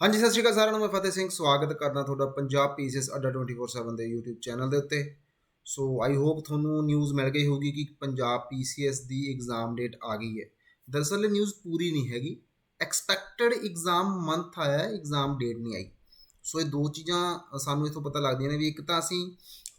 ਹਾਂਜੀ, ਸਤਿ ਸ਼੍ਰੀ ਅਕਾਲ ਸਾਰਿਆਂ ਨੂੰ, ਮੈਂ ਫਤਿਹ ਸਿੰਘ। ਸਵਾਗਤ ਕਰਦਾ ਤੁਹਾਡਾ ਪੰਜਾਬ ਪੀਸੀਐਸ ਅੱਡਾ 24/7 ਦੇ YouTube ਚੈਨਲ ਦੇ ਉੱਤੇ। ਸੋ ਆਈ ਹੋਪ ਤੁਹਾਨੂੰ ਨਿਊਜ਼ ਮਿਲ ਗਈ ਹੋਊਗੀ ਕਿ ਪੰਜਾਬ ਪੀਸੀਐਸ ਦੀ ਐਗਜ਼ਾਮ ਡੇਟ ਆ ਗਈ ਹੈ। ਦਰਅਸਲ, ਇਹ ਨਿਊਜ਼ ਪੂਰੀ ਨਹੀਂ ਹੈਗੀ। ਐਕਸਪੈਕਟਡ ਐਗਜ਼ਾਮ ਮੰਥ ਆਇਆ ਹੈ ਐਗਜ਼ਾਮ ਡੇਟ ਨਹੀਂ ਆਈ। ਸੋ ਇਹ ਦੋ ਚੀਜ਼ਾਂ ਸਾਨੂੰ ਇਥੋਂ ਪਤਾ ਲੱਗਦੀਆਂ ਨੇ ਵੀ ਇੱਕ ਤਾਂ ਅਸੀਂ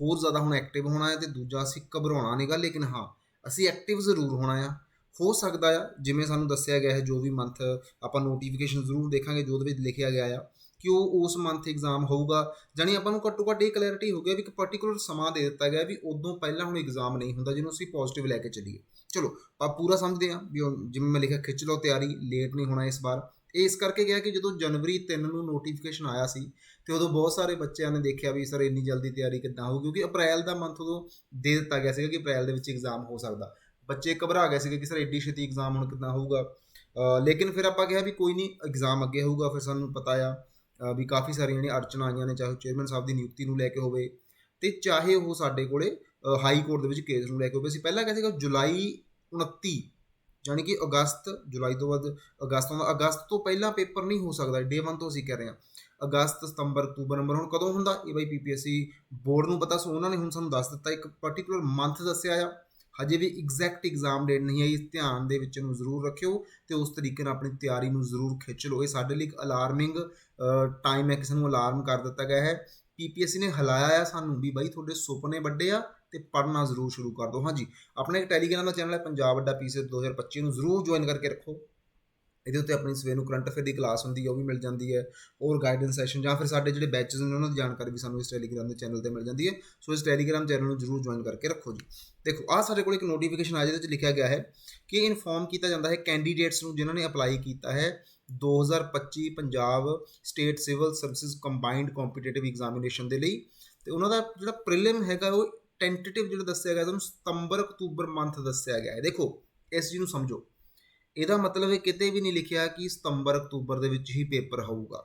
ਹੋਰ ਜ਼ਿਆਦਾ ਹੁਣ ਐਕਟਿਵ ਹੋਣਾ ਹੈ ਤੇ ਦੂਜਾ ਅਸੀਂ ਘਬਰਾਉਣਾ ਨਹੀਂਗਾ, ਲੇਕਿਨ ਹਾਂ, ਅਸੀਂ ਐਕਟਿਵ ਜ਼ਰੂਰ ਹੋਣਾ ਆ। ਹੋ ਸਕਦਾ ਆ। ਜਿਵੇਂ ਸਾਨੂੰ ਦੱਸਿਆ ਗਿਆ ਹੈ, ਜੋ ਵੀ ਮੰਥ ਆਪਾਂ ਨੋਟੀਫਿਕੇਸ਼ਨ ਜ਼ਰੂਰ ਦੇਖਾਂਗੇ, ਜੋ ਉਹਦੇ ਵਿੱਚ ਲਿਖਿਆ ਗਿਆ ਆ ਕਿ ਉਹ ਉਸ ਮੰਥ ਐਗਜ਼ਾਮ ਹੋਊਗਾ। ਜਾਨੀ ਆਪਾਂ ਨੂੰ ਘੱਟੋ ਘੱਟ ਇਹ ਕਲੈਰਿਟੀ ਹੋ ਗਿਆ ਵੀ ਇੱਕ ਪਾਰਟਿਕੂਲਰ ਸਮਾਂ ਦੇ ਦਿੱਤਾ ਗਿਆ ਵੀ ਉਦੋਂ ਪਹਿਲਾਂ ਹੁਣ ਐਗਜ਼ਾਮ ਨਹੀਂ ਹੁੰਦਾ, ਜਿਹਨੂੰ ਅਸੀਂ ਪੋਜ਼ਿਟਿਵ ਲੈ ਕੇ ਚੱਲੀਏ। ਚਲੋ, ਆਪਾਂ ਪੂਰਾ ਸਮਝਦੇ ਹਾਂ ਵੀ ਉਹ ਜਿਵੇਂ ਮੈਂ ਲਿਖਿਆ, ਖਿੱਚ ਲਓ ਤਿਆਰੀ ਲੇਟ ਨਹੀਂ ਹੋਣਾ ਇਸ ਵਾਰ। ਇਹ ਇਸ ਕਰਕੇ ਗਿਆ ਕਿ ਜਦੋਂ ਜਨਵਰੀ 3 ਨੂੰ ਨੋਟੀਫਿਕੇਸ਼ਨ ਆਇਆ ਸੀ, ਤੇ ਉਦੋਂ ਬਹੁਤ ਸਾਰੇ ਬੱਚਿਆਂ ਨੇ ਦੇਖਿਆ ਵੀ ਸਰ ਇੰਨੀ ਜਲਦੀ ਤਿਆਰੀ ਕਿੱਦਾਂ ਹੋਊਗੀ ਕਿਉਂਕਿ ਅਪ੍ਰੈਲ ਦਾ ਮੰਥ ਉਦੋਂ ਦੇ ਦਿੱਤਾ ਗਿਆ ਸੀਗਾ ਕਿ ਅਪ੍ਰੈਲ ਦੇ ਵਿੱਚ ਐਗਜ਼ਾਮ ਹੋ ਸਕਦਾ। ਬੱਚੇ ਘਬਰਾ ਗਏ ਸੀਗੇ ਕਿ ਸਰ ਐਡੀ ਛੇਤੀ ਐਗਜ਼ਾਮ ਹੁਣ ਕਿੱਦਾਂ ਹੋਊਗਾ। ਲੇਕਿਨ ਫਿਰ ਆਪਾਂ ਕਿਹਾ ਵੀ ਕੋਈ ਨਹੀਂ ਐਗਜ਼ਾਮ ਅੱਗੇ ਹੋਊਗਾ, ਫਿਰ ਸਾਨੂੰ ਪਤਾ ਆ ਵੀ ਕਾਫੀ ਸਾਰੀਆਂ ਜਿਹੜੀਆਂ ਅੜਚਣਾਂ ਆਈਆਂ ਨੇ, ਚਾਹੇ ਚੇਅਰਮੈਨ ਸਾਹਿਬ ਦੀ ਨਿਯੁਕਤੀ ਨੂੰ ਲੈ ਕੇ ਹੋਵੇ ਤੇ ਚਾਹੇ ਉਹ ਸਾਡੇ ਕੋਲੇ ਹਾਈ ਕੋਰਟ ਦੇ ਵਿੱਚ ਕੇਸ ਨੂੰ ਲੈ ਕੇ ਹੋਵੇ। ਅਸੀਂ ਪਹਿਲਾਂ ਕਹਿੰਦੇ ਸੀਗਾ ਜੁਲਾਈ 29 ਯਾਨੀ ਕਿ ਅਗਸਤ, ਜੁਲਾਈ ਤੋਂ ਬਾਅਦ ਅਗਸਤ ਤੋਂ ਅਗਸਤ ਤੋਂ ਪਹਿਲਾਂ ਪੇਪਰ ਨਹੀਂ ਹੋ ਸਕਦਾ ਡੇ 1 ਤੋਂ ਅਸੀਂ ਕਹਿ ਰਹੇ ਹਾਂ। ਅਗਸਤ, ਸਤੰਬਰ, ਅਕਤੂਬਰ ਨੰਬਰ ਹੁਣ ਕਦੋਂ ਹੁੰਦਾ? ਇਹ ਬਾਈ ਪੀਪੀਐਸਸੀ ਬੋਰਡ ਨੂੰ ਪਤਾ, ਸੋ ਉਹਨਾਂ ਨੇ ਹੁਣ ਸਾਨੂੰ ਦੱਸ ਦਿੱਤਾ, ਇੱਕ ਪਾਰਟਿਕੂਲਰ ਮੰਥ ਦੱਸਿਆ ਆ। ਹਜੇ ਵੀ ਐਗਜ਼ੈਕਟ ਐਗਜ਼ਾਮ ਡੇਟ ਨਹੀਂ ਆਈ ਧਿਆਨ ਦੇ ਵਿੱਚ ਨੂੰ ਜ਼ਰੂਰ ਰੱਖਿਓ ਤੇ ਉਸ ਤਰੀਕੇ ਨਾਲ ਆਪਣੀ ਤਿਆਰੀ ਨੂੰ ਜ਼ਰੂਰ ਖਿੱਚ ਲਓ। ਇਹ ਸਾਡੇ ਲਈ ਇੱਕ ਅਲਾਰਮਿੰਗ ਟਾਈਮ ਹੈ, ਕਿਸੇ ਨੂੰ ਅਲਾਰਮ ਕਰ ਦਿੱਤਾ ਗਿਆ ਹੈ। ਪੀਪੀਐਸਸੀ ਨੇ ਹਲਾਇਆ ਆ ਸਾਨੂੰ ਵੀ ਬਾਈ, ਤੁਹਾਡੇ ਸੁਪਨੇ ਵੱਡੇ ਆ ਤੇ ਪੜ੍ਹਨਾ ਜ਼ਰੂਰ ਸ਼ੁਰੂ ਕਰ ਦਿਓ। ਹਾਂਜੀ, ਆਪਣੇ ਇੱਕ ਟੈਲੀਗ੍ਰਾਮ ਦਾ ਚੈਨਲ ਹੈ, ਪੰਜਾਬ ਅੱਡਾ ਪੀਸੀਐਸ 2025 ਨੂੰ ਜ਼ਰੂਰ ਜੁਆਇਨ ਕਰਕੇ ਰੱਖੋ। ਇਹਦੇ ਉੱਤੇ ਆਪਣੀ ਸਵੇਰ ਨੂੰ ਕਰੰਟ ਅਫੇਅਰ ਦੀ ਕਲਾਸ ਹੁੰਦੀ ਹੈ ਉਹ ਵੀ ਮਿਲ ਜਾਂਦੀ ਹੈ ਔਰ ਗਾਈਡੈਂਸ ਸੈਸ਼ਨ ਜਾਂ ਫਿਰ ਸਾਡੇ ਜਿਹੜੇ ਬੈਚਸ ਨੇ ਉਹਨਾਂ ਦੀ ਜਾਣਕਾਰੀ ਵੀ ਸਾਨੂੰ ਇਸ ਟੈਲੀਗ੍ਰਾਮ ਦੇ ਚੈਨਲ ਤੇ ਮਿਲ ਜਾਂਦੀ ਹੈ ਸੋ ਇਸ ਟੈਲੀਗ੍ਰਾਮ ਚੈਨਲ ਨੂੰ ਜਰੂਰ ਜੁਆਇਨ ਕਰਕੇ ਰੱਖੋ ਜੀ। ਦੇਖੋ ਆ ਸਾਡੇ ਕੋਲ ਇੱਕ ਨੋਟੀਫਿਕੇਸ਼ਨ ਆ, ਜਿਹਦੇ ਵਿੱਚ ਲਿਖਿਆ ਗਿਆ ਹੈ ਕਿ ਇਨਫੋਰਮ ਕੀਤਾ ਜਾਂਦਾ ਹੈ ਕੈਂਡੀਡੇਟਸ ਨੂੰ ਜਿਨ੍ਹਾਂ ਨੇ ਅਪਲਾਈ ਕੀਤਾ ਹੈ 2025 Punjab state civil services combined competitive examination ਦੇ ਲਈ। ਤੇ ਉਹਨਾਂ ਦਾ ਜਿਹੜਾ ਪ੍ਰੀਲਿਮ ਹੈਗਾ, ਉਹ ਟੈਂਟੇਟਿਵ ਜਿਹੜਾ ਦੱਸਿਆ ਗਿਆ, ਤੁਹਾਨੂੰ ਸਤੰਬਰ ਅਕਤੂਬਰ ਮੰਥ ਦੱਸਿਆ ਗਿਆ ਹੈ। ਦੇਖੋ, ਇਸ ਚੀਜ਼ ਨੂੰ ਸਮਝੋ। ਇਹਦਾ ਮਤਲਬ ਇਹ ਕਿਤੇ ਵੀ ਨਹੀਂ ਲਿਖਿਆ ਕਿ ਸਤੰਬਰ, ਅਕਤੂਬਰ ਦੇ ਵਿੱਚ ਹੀ ਪੇਪਰ ਹੋਊਗਾ।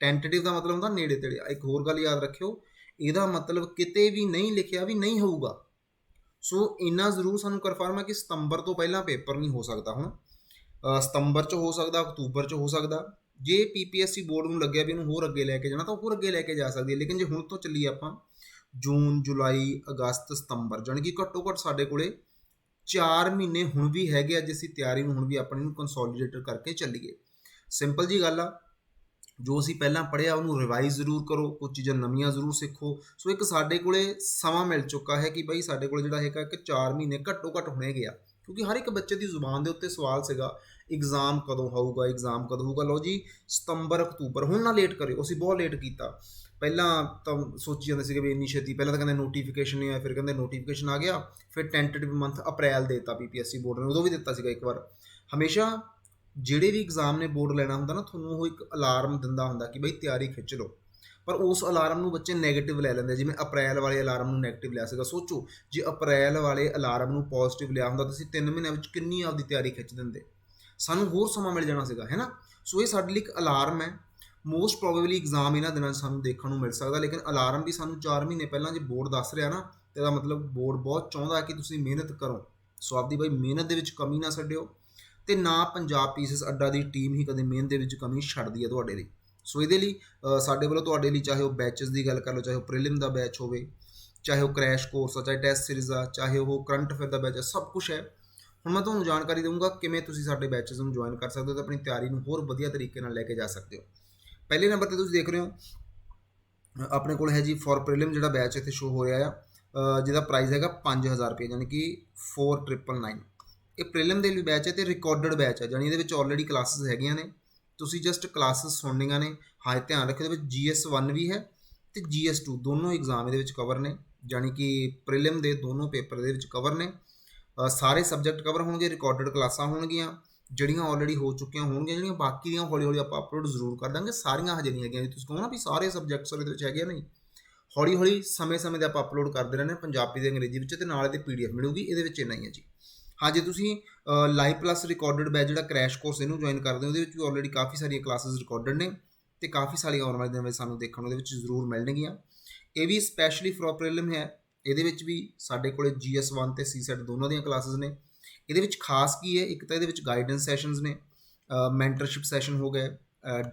ਟੈਂਟੇਟਿਵ ਦਾ ਮਤਲਬ ਹੁੰਦਾ ਨੇੜੇ ਤੇੜੇ। ਇੱਕ ਹੋਰ ਗੱਲ ਯਾਦ ਰੱਖਿਓ, ਇਹਦਾ ਮਤਲਬ ਕਿਤੇ ਵੀ ਨਹੀਂ ਲਿਖਿਆ ਵੀ ਨਹੀਂ ਹੋਊਗਾ। ਸੋ ਇੰਨਾ ਜ਼ਰੂਰ ਸਾਨੂੰ ਕਨਫਰਮ ਹੈ ਕਿ ਸਤੰਬਰ ਤੋਂ ਪਹਿਲਾਂ ਪੇਪਰ ਨਹੀਂ ਹੋ ਸਕਦਾ ਹੁਣ। ਸਤੰਬਰ 'ਚ ਹੋ ਸਕਦਾ, ਅਕਤੂਬਰ 'ਚ ਹੋ ਸਕਦਾ। ਜੇ ਪੀਪੀਐਸਸੀ ਬੋਰਡ ਨੂੰ ਲੱਗਿਆ ਵੀ ਇਹਨੂੰ ਹੋਰ ਅੱਗੇ ਲੈ ਕੇ ਜਾਣਾ, ਤਾਂ ਹੋਰ ਅੱਗੇ ਲੈ ਕੇ ਜਾ ਸਕਦੀ ਹੈ। ਲੇਕਿਨ ਜੇ ਹੁਣ ਤੋਂ ਚੱਲੀ ਆਪਾਂ, ਜੂਨ, ਜੁਲਾਈ, ਅਗਸਤ, ਸਤੰਬਰ ਜਾਨੀ ਕਿ ਘੱਟੋ ਘੱਟ ਸਾਡੇ ਕੋਲੇ 4 ਮਹੀਨੇ ਹੁਣ ਵੀ ਹੈਗੇ ਆ ਜੇ ਅਸੀਂ ਤਿਆਰੀ ਨੂੰ ਹੁਣ ਵੀ ਆਪਣੀ ਨੂੰ ਕੰਸੋਲੀਡੇਟਰ ਕਰਕੇ ਚੱਲੀਏ। ਸਿੰਪਲ ਜੀ ਗੱਲ ਆ, ਜੋ ਅਸੀਂ ਪਹਿਲਾਂ ਪੜਿਆ ਉਹਨੂੰ ਰਿਵਾਈਜ਼ ਜ਼ਰੂਰ ਕਰੋ, ਕੁਝ ਚੀਜ਼ਾਂ ਨਵੀਆਂ ਜ਼ਰੂਰ ਸਿੱਖੋ। ਸੋ ਇੱਕ ਸਾਡੇ ਕੋਲੇ ਸਮਾਂ ਮਿਲ ਚੁੱਕਾ ਹੈ ਕਿ ਭਾਈ ਸਾਡੇ ਕੋਲ ਜਿਹੜਾ ਹੈਗਾ ਕਿ 4 ਮਹੀਨੇ ਘੱਟੋ ਘੱਟ ਹੋਣੇ ਗਿਆ। ਕਿਉਂਕਿ ਹਰ ਇੱਕ ਬੱਚੇ ਦੀ ਜ਼ੁਬਾਨ ਦੇ ਉੱਤੇ ਸਵਾਲ ਸੀਗਾ ਐਗਜ਼ਾਮ ਕਦੋਂ ਹੋਊਗਾ ਐਗਜ਼ਾਮ ਕਦੋਂ ਹੋਊਗਾ? ਲਓ ਜੀ, ਸਤੰਬਰ, ਅਕਤੂਬਰ, ਹੁਣ ਨਾ ਲੇਟ ਕਰਿਓ, ਅਸੀਂ ਬਹੁਤ ਲੇਟ ਕੀਤਾ। ਪਹਿਲਾਂ ਤਾਂ ਸੋਚੀ ਜਾਂਦੇ ਸੀਗੇ ਵੀ ਇੰਨੀ ਛੇਤੀ, ਪਹਿਲਾਂ ਤਾਂ ਕਹਿੰਦੇ ਨੋਟੀਫਿਕੇਸ਼ਨ ਨਹੀਂ ਆਇਆ, ਫਿਰ ਕਹਿੰਦੇ ਨੋਟੀਫਿਕੇਸ਼ਨ ਆ ਗਿਆ, ਫਿਰ ਟੈਂਟੇਟਿਵ ਮੰਥ ਅਪ੍ਰੈਲ ਦੇ ਦੇਤਾ ਪੀਪੀਐਸਸੀ ਬੋਰਡ ਨੇ, ਉਦੋਂ ਵੀ ਦਿੱਤਾ ਸੀਗਾ ਇੱਕ ਵਾਰ। ਹਮੇਸ਼ਾ ਜਿਹੜੇ ਵੀ ਐਗਜ਼ਾਮ ਨੇ ਬੋਰਡ ਲੈਣਾ ਹੁੰਦਾ ਨਾ, ਤੁਹਾਨੂੰ ਉਹ ਇੱਕ ਅਲਾਰਮ ਦਿੰਦਾ ਹੁੰਦਾ ਕਿ ਬਈ ਤਿਆਰੀ ਖਿੱਚ ਲਓ। ਪਰ ਉਸ ਅਲਾਰਮ ਨੂੰ ਬੱਚੇ 네ਗੇਟਿਵ ਲੈ ਲੈਂਦੇ ਜਿਵੇਂ ਅਪ੍ਰੈਲ ਵਾਲੇ ਅਲਾਰਮ ਨੂੰ 네ਗੇਟਿਵ ਲਿਆ ਸੀਗਾ। ਸੋਚੋ, ਜੇ ਅਪ੍ਰੈਲ ਵਾਲੇ ਅਲਾਰਮ ਨੂੰ ਪੋਜ਼ਿਟਿਵ ਲਿਆ ਹੁੰਦਾ, ਤੁਸੀਂ 3 ਮਹੀਨਿਆਂ ਵਿੱਚ ਕਿੰਨੀ ਆਪਦੀ ਤਿਆਰੀ ਖਿੱਚ ਦਿੰਦੇ? ਸਾਨੂੰ ਹੋਰ ਸਮਾਂ ਮਿਲ ਜਾਣਾ ਸੀਗਾ ਹੈਨਾ ਸੋ ਇਹ ਸਾਡੇ ਲਈ ਇੱਕ ਅਲਾਰਮ ਹੈ। ਮੋਸਟ ਪ੍ਰੋਬੇਬਲੀ ਐਗਜ਼ਾਮ ਇਹਨਾਂ ਦਿਨਾਂ 'ਚ ਸਾਨੂੰ ਦੇਖਣ ਨੂੰ ਮਿਲ ਸਕਦਾ, ਲੇਕਿਨ ਅਲਾਰਮ ਵੀ ਸਾਨੂੰ 4 ਮਹੀਨੇ ਪਹਿਲਾਂ ਜੇ ਬੋਰਡ ਦੱਸ ਰਿਹਾ ਨਾ, ਤੇ ਇਹਦਾ ਮਤਲਬ ਬੋਰਡ ਬਹੁਤ ਚਾਹੁੰਦਾ ਕਿ ਤੁਸੀਂ ਮਿਹਨਤ ਕਰੋ। ਸੋ ਆਪਦੀ ਬਾਈ ਮਿਹਨਤ ਦੇ ਵਿੱਚ ਕਮੀ ਨਾ ਛੱਡਿਓ, ਤੇ ਨਾ ਪੰਜਾਬ ਪੀਸਸ ਅੱਡਾ ਦੀ ਟੀਮ ਹੀ ਕਦੇ ਮਿਹਨਤ ਦੇ ਵਿੱਚ ਕਮੀ ਛੱਡਦੀ ਹੈ ਤੁਹਾਡੇ ਲਈ। ਸੋ ਇਹਦੇ ਲਈ ਸਾਡੇ ਵੱਲੋਂ ਤੁਹਾਡੇ ਲਈ ਚਾਹੇ ਉਹ ਬੈਚਸ ਦੀ ਗੱਲ ਕਰ ਲਓ, ਚਾਹੇ ਉਹ ਪ੍ਰੀਲਿਮ ਦਾ ਬੈਚ ਹੋਵੇ, ਚਾਹੇ ਉਹ ਕ੍ਰੈਸ਼ ਕੋਰਸ ਆ, ਚਾਹੇ ਟੈਸਟ ਸੀਰੀਜ਼ ਆ, ਚਾਹੇ ਉਹ ਕਰੰਟ ਅਫੇਅਰ ਦਾ ਬੈਚ ਆ, ਸਭ ਕੁਝ ਹੈ। ਹੁਣ ਮੈਂ ਤੁਹਾਨੂੰ ਜਾਣਕਾਰੀ ਦਊਂਗਾ ਕਿਵੇਂ ਤੁਸੀਂ ਸਾਡੇ ਬੈਚਸ ਨੂੰ ਜੁਆਇਨ ਕਰ ਸਕਦੇ ਹੋ ਤੇ ਆਪਣੀ ਤਿਆਰੀ ਨੂੰ ਹੋਰ ਵਧੀਆ ਤਰੀਕੇ ਨਾਲ ਲੈ ਕੇ ਜਾ ਸਕਦੇ ਹੋ। ਪਹਿਲੇ ਨੰਬਰ ਤੇ ਤੁਸੀਂ ਦੇਖ ਰਹੇ ਹੋ, ਆਪਣੇ ਕੋਲ ਹੈ ਜੀ ਫॉर ਪ੍ਰੀਲਿਮ ਜਿਹੜਾ ਬੈਚ ਇੱਥੇ ਸ਼ੋ ਹੋ ਰਿਹਾ ਆ ਜਿਹਦਾ ਪ੍ਰਾਈਸ ਹੈਗਾ 5000 ਰੁਪਏ ਯਾਨੀ ਕਿ 4999 ਇਹ ਪ੍ਰੀਲਿਮ ਦੇ ਲਈ ਬੈਚ ਹੈ ਤੇ ਰਿਕਾਰਡਡ ਬੈਚ ਹੈ ਯਾਨੀ ਇਹਦੇ ਵਿੱਚ ਆਲਰੇਡੀ ਕਲਾਸਿਸ ਹੈਗੀਆਂ ਨੇ। ਤੁਸੀਂ ਜਸਟ ਕਲਾਸਿਸ ਸੁਣਨੀਆਂ ਨੇ ਹਾਂ ਧਿਆਨ ਰੱਖਿਓ, ਇਹਦੇ ਵਿੱਚ GS1 ਵੀ ਹੈ ਤੇ GS2 ਦੋਨੋਂ ਐਗਜ਼ਾਮ ਇਹਦੇ ਵਿੱਚ ਕਵਰ ਨੇ ਯਾਨੀ ਕਿ ਪ੍ਰੀਲਿਮ ਦੇ ਦੋਨੋਂ ਪੇਪਰ ਦੇ ਵਿੱਚ ਕਵਰ ਨੇ। ਸਾਰੇ ਸਬਜੈਕਟ ਕਵਰ ਹੋਣਗੇ ਰਿਕਾਰਡਡ ਕਲਾਸਾਂ ਹੋਣਗੀਆਂ। ਜਿਹੜੀਆਂ ਆਲਰੇਡੀ ਹੋ ਚੁੱਕੀਆਂ ਹੋਣਗੀਆਂ, ਜਿਹੜੀਆਂ ਬਾਕੀ ਦੀਆਂ ਹੌਲੀ ਹੌਲੀ ਆਪਾਂ ਅਪਲੋਡ ਜ਼ਰੂਰ ਕਰ ਦਾਂਗੇ, ਸਾਰੀਆਂ ਹਜੇ ਨਹੀਂ ਹੈਗੀਆਂ। ਜੀ ਤੁਸੀਂ ਕਹੋ ਨਾ ਵੀ ਸਾਰੇ ਸਬਜੈਕਟਸ ਉਹਦੇ ਵਿੱਚ ਹੈਗੇ ਨਹੀਂ। ਹੌਲੀ ਹੌਲੀ ਸਮੇਂ-ਸਮੇਂ ਤੇ ਆਪਾਂ ਅਪਲੋਡ ਕਰਦੇ ਰਹਿੰਦੇ ਪੰਜਾਬੀ ਤੇ ਅੰਗਰੇਜ਼ੀ ਵਿੱਚ ਤੇ ਨਾਲ ਇਹਦੇ ਪੀਡੀਐਫ ਮਿਲੂਗੀ, ਇਹਦੇ ਵਿੱਚ ਇੰਨਾ ਹੀ ਹੈ ਜੀ। ਹਾਂ, ਜੇ ਤੁਸੀਂ ਲਾਈਵ ਪਲੱਸ ਰਿਕਾਰਡਡ ਬੈਚ ਜਿਹੜਾ ਕ੍ਰੈਸ਼ ਕੋਰਸ ਇਹਨੂੰ ਜੁਆਇਨ ਕਰਦੇ ਹੋ, ਉਹਦੇ ਵਿੱਚ ਵੀ ਆਲਰੇਡੀ ਕਾਫੀ ਸਾਰੀਆਂ ਕਲਾਸਿਸ ਰਿਕਾਰਡਡ ਨੇ ਤੇ ਕਾਫੀ ਸਾਰੀਆਂ ਆਉਣ ਵਾਲੇ ਦਿਨਾਂ ਵਿੱਚ ਸਾਨੂੰ ਦੇਖਣ ਨੂੰ ਉਹਦੇ ਵਿੱਚ ਜ਼ਰੂਰ ਮਿਲਣਗੀਆਂ। ਇਹ ਵੀ ਸਪੈਸ਼ਲੀ ਫॉर ਪ੍ਰੀਲਿਮ ਹੈ। ਇਹਦੇ ਵਿੱਚ ਵੀ ਸਾਡੇ ਕੋਲੇ GS1 ਤੇ CSET ਦੋਨਾਂ ਦੀਆਂ ਕਲਾਸਿਸ ਨੇ। ਇਹਦੇ ਵਿੱਚ ਖਾਸ ਕੀ ਹੈ? ਇੱਕ ਤਾਂ ਇਹਦੇ ਵਿੱਚ ਗਾਈਡੈਂਸ ਸੈਸ਼ਨਸ ਨੇ ਮੈਂਟਰਸ਼ਿਪ ਸੈਸ਼ਨ ਹੋ ਗਏ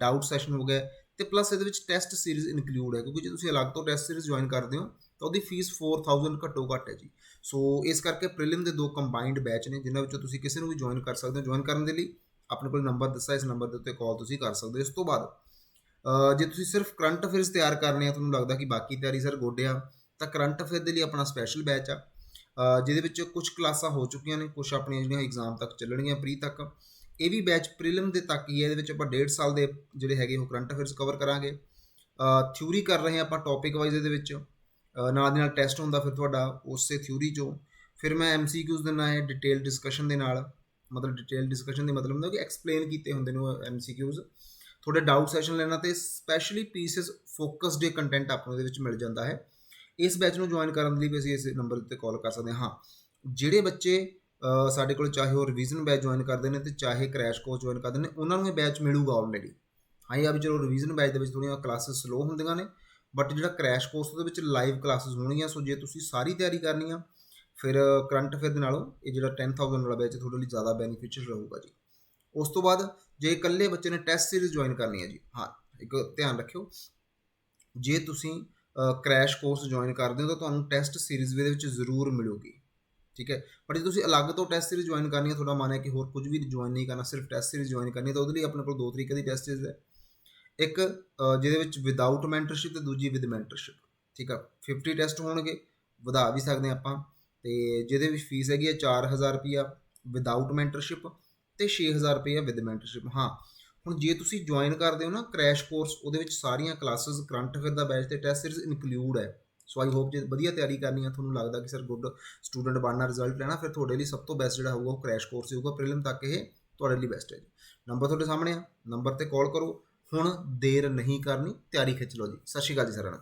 ਡਾਊਟ ਸੈਸ਼ਨ ਹੋ ਗਿਆ ਤੇ ਪਲੱਸ ਇਹਦੇ ਵਿੱਚ ਟੈਸਟ ਸੀਰੀਜ਼ ਇਨਕਲੂਡ ਹੈ। ਕਿਉਂਕਿ ਜੇ ਤੁਸੀਂ ਅਲੱਗ ਤੋਂ ਟੈਸਟ ਸੀਰੀਜ਼ ਜੁਆਇਨ ਕਰਦੇ ਹੋ, ਤਾਂ ਉਹਦੀ ਫੀਸ 4000 ਘੱਟੋ ਘੱਟ ਹੈ ਜੀ। ਸੋ ਇਸ ਕਰਕੇ ਪ੍ਰੀਲਿਮ ਦੇ ਦੋ ਕੰਬਾਈਨਡ ਬੈਚ ਨੇ, ਜਿਨ੍ਹਾਂ ਵਿੱਚੋਂ ਤੁਸੀਂ ਕਿਸੇ ਨੂੰ ਵੀ ਜੁਆਇਨ ਕਰ ਸਕਦੇ ਹੋ ਜੁਆਇਨ ਕਰਨ ਦੇ ਲਈ ਆਪਣੇ ਕੋਲ ਨੰਬਰ ਦੱਸਿਆ, ਇਸ ਨੰਬਰ ਦੇ ਉੱਤੇ ਕਾਲ ਤੁਸੀਂ ਕਰ ਸਕਦੇ ਹੋ। ਇਸ ਤੋਂ ਬਾਅਦ ਜੇ ਤੁਸੀਂ ਸਿਰਫ ਕਰੰਟ ਅਫੇਅਰਸ ਤਿਆਰ ਕਰਨੇ ਆ, ਤੁਹਾਨੂੰ ਲੱਗਦਾ ਕਿ ਬਾਕੀ ਤਿਆਰੀ ਸਰ ਗੋਡਿਆ, ਤਾਂ ਕਰੰਟ ਅਫੇਅਰ ਦੇ ਲਈ ਆਪਣਾ ਸਪੈਸ਼ਲ ਬੈਚ ਆ। ਜਿਹਦੇ ਵਿੱਚ ਕੁਝ ਕਲਾਸਾਂ ਹੋ ਚੁੱਕੀਆਂ ਨੇ ਕੁਝ ਆਪਣੀਆਂ ਜਿਹੜੀਆਂ ਐਗਜ਼ਾਮ ਤੱਕ ਚੱਲਣਗੀਆਂ ਪ੍ਰੀ ਤੱਕ। ਇਹ ਵੀ ਬੈਚ ਪ੍ਰੀਲਿਮ ਦੇ ਤੱਕ ਹੀ ਹੈ, ਇਹਦੇ ਵਿੱਚ ਆਪਾਂ 1.5 ਸਾਲ ਦੇ ਜਿਹੜੇ ਹੈਗੇ ਉਹ ਕਰੰਟ ਅਫੇਅਰਸ ਕਵਰ ਕਰਾਂਗੇ। ਥਿਊਰੀ ਕਰ ਰਹੇ ਹਾਂ ਆਪਾਂ ਟੌਪਿਕ ਵਾਈਜ਼ ਇਹਦੇ ਵਿੱਚ। ਨਾਲ ਦੀ ਨਾਲ ਟੈਸਟ ਹੁੰਦਾ ਫਿਰ ਤੁਹਾਡਾ ਉਸੇ ਥਿਊਰੀ ਚੋਂ। ਫਿਰ ਮੈਂ ਐਮਸੀਕਿਊਜ਼ ਦੇਣਾ ਹੈ ਡਿਟੇਲ ਡਿਸਕਸ਼ਨ ਦੇ ਨਾਲ, ਮਤਲਬ ਡਿਟੇਲ ਡਿਸਕਸ਼ਨ ਦੇ ਮਤਲਬ ਹੁੰਦਾ ਕਿ ਐਕਸਪਲੇਨ ਕੀਤੇ ਹੁੰਦੇ ਨੇ ਉਹ ਐਮਸੀਕਿਊਜ਼ ਤੁਹਾਡੇ ਡਾਊਟ ਸੈਸ਼ਨ ਲੈਣਾ ਤੇ ਸਪੈਸ਼ਲੀ ਪੀਸਸ ਫੋਕਸਡ ਕੰਟੈਂਟ ਆਪਾਂ ਨੂੰ ਇਹਦੇ ਵਿੱਚ ਮਿਲ ਜਾਂਦਾ ਹੈ। ਇਸ ਬੈਚ ਨੂੰ ਜੁਆਇਨ ਕਰਨ ਲਈ ਵੀ ਅਸੀਂ ਇਸ ਨੰਬਰ ਉੱਤੇ ਕਾਲ ਕਰ ਸਕਦੇ ਹਾਂ। ਹਾਂ ਜਿਹੜੇ ਬੱਚੇ ਸਾਡੇ ਕੋਲ ਚਾਹੇ ਉਹ ਰਿਵੀਜ਼ਨ ਬੈਚ ਜੁਆਇਨ ਕਰਦੇ ਨੇ ਤੇ ਚਾਹੇ ਕ੍ਰੈਸ਼ ਕੋਰਸ ਜੁਆਇਨ ਕਰਦੇ ਨੇ, ਉਹਨਾਂ ਨੂੰ ਇਹ ਬੈਚ ਮਿਲੂਗਾ ਆਲਰੇਡੀ ਹਾਂ ਇਹ ਆ ਵੀ ਚਲੋ ਰਿਵੀਜ਼ਨ ਬੈਚ ਦੇ ਵਿੱਚ ਥੋੜ੍ਹੀਆਂ ਕਲਾਸਿਸ ਸਲੋ ਹੁੰਦੀਆਂ ਨੇ ਬਟ ਜਿਹੜਾ ਕ੍ਰੈਸ਼ ਕੋਰਸ ਉਹਦੇ ਵਿੱਚ ਲਾਈਵ ਕਲਾਸਿਸ ਹੋਣਗੀਆਂ ਸੋ ਜੇ ਤੁਸੀਂ ਸਾਰੀ ਤਿਆਰੀ ਕਰਨੀ ਆ, ਫਿਰ ਕਰੰਟ ਅਫੇਅਰ ਦੇ ਨਾਲੋਂ ਇਹ ਜਿਹੜਾ 10000 ਵਾਲਾ ਬੈਚ ਤੁਹਾਡੇ ਲਈ ਜ਼ਿਆਦਾ ਬੈਨੀਫੀਸ਼ੀਅਲ ਰਹੂਗਾ ਜੀ। ਉਸ ਤੋਂ ਬਾਅਦ ਜੇ ਇਕੱਲੇ ਬੱਚੇ ਨੇ ਟੈਸਟ ਸੀਰੀਜ਼ ਜੁਆਇਨ ਕਰਨੀ ਹੈ ਜੀ, ਹਾਂ, ਇੱਕ ਧਿਆਨ ਰੱਖਿਓ। ਜੇ ਤੁਸੀਂ ਕ੍ਰੈਸ਼ ਕੋਰਸ ਜੁਆਇਨ ਕਰਦੇ ਹੋ ਤਾਂ ਤੁਹਾਨੂੰ ਟੈਸਟ ਸੀਰੀਜ਼ ਵੀ ਦੇ ਵਿੱਚ ਜ਼ਰੂਰ ਮਿਲੂਗੀ। ਠੀਕ ਹੈ? ਪਰ ਜੇ ਤੁਸੀਂ ਅਲੱਗ ਤੋਂ ਟੈਸਟ ਸੀਰੀਜ਼ ਜੁਆਇਨ ਕਰਨੀ ਹੈ, ਤੁਹਾਡਾ ਮਨ ਹੈ ਕਿ ਹੋਰ ਕੁਝ ਵੀ ਜੁਆਇਨ ਨਹੀਂ ਕਰਨਾ, ਸਿਰਫ ਟੈਸਟ ਸੀਰੀਜ਼ ਜੁਆਇਨ ਕਰਨੀ ਹੈ, ਤਾਂ ਉਹਦੇ ਲਈ ਆਪਣੇ ਕੋਲ ਦੋ ਤਰੀਕੇ ਦੀ ਟੈਸਟ ਸੀਰੀਜ਼ ਹੈ। ਇੱਕ ਜਿਹਦੇ ਵਿੱਚ ਵਿਦਆਊਟ ਮੈਂਟਰਸ਼ਿਪ ਤੇ ਦੂਜੀ ਵਿਦ ਮੈਂਟਰਸ਼ਿਪ ਠੀਕ ਆ? 50 ਟੈਸਟ ਹੋਣਗੇ, ਵਧਾ ਵੀ ਸਕਦੇ ਹਾਂ ਆਪਾਂ। ਤੇ ਜਿਹਦੇ ਵਿੱਚ ਫੀਸ ਹੈਗੀ ਹੈ 4000 ਰੁਪਿਆ ਵਿਦਆਊਟ ਮੈਂਟਰਸ਼ਿਪ ਤੇ 6000 ਰੁਪਿਆ ਵਿਦ ਮੈਂਟਰਸ਼ਿਪ ਹਾਂ ਹੁਣ ਜੇ ਤੁਸੀਂ ਜੁਆਇਨ ਕਰਦੇ ਹੋ ਨਾ ਕ੍ਰੈਸ਼ ਕੋਰਸ ਉਹਦੇ ਵਿੱਚ ਸਾਰੀਆਂ ਕਲਾਸਿਸ ਕਰੰਟ ਅਫੇਅਰ ਦਾ ਬੈਚ ਤੇ ਟੈਸਟ ਸੀਰੀਜ਼ ਇਨਕਲੂਡ ਹੈ। ਸੋ ਆਈ ਹੋਪ ਜੇ ਵਧੀਆ ਤਿਆਰੀ ਕਰਨੀ ਆ, ਤੁਹਾਨੂੰ ਲੱਗਦਾ ਕਿ ਸਰ ਗੁੱਡ ਸਟੂਡੈਂਟ ਬਣਨਾ ਰਿਜ਼ਲਟ ਲੈਣਾ, ਫਿਰ ਤੁਹਾਡੇ ਲਈ ਸਭ ਤੋਂ ਬੈਸਟ ਜਿਹੜਾ ਹੋਊਗਾ ਉਹ ਕ੍ਰੈਸ਼ ਕੋਰਸ ਹੀ ਹੋਊਗਾ। ਪ੍ਰੀਲਿਮ ਤੱਕ ਇਹ ਤੁਹਾਡੇ ਲਈ ਬੈਸਟ ਹੈ ਜੀ। ਨੰਬਰ ਤੁਹਾਡੇ ਸਾਹਮਣੇ ਆ। ਨੰਬਰ ਤੇ ਕਾਲ ਕਰੋ। ਹੁਣ ਦੇਰ ਨਹੀਂ ਕਰਨੀ। ਤਿਆਰੀ ਖਿੱਚ ਲਓ ਜੀ। ਸਤਿ ਸ਼੍ਰੀ ਅਕਾਲ ਜੀ ਸਾਰਿਆਂ ਨੂੰ।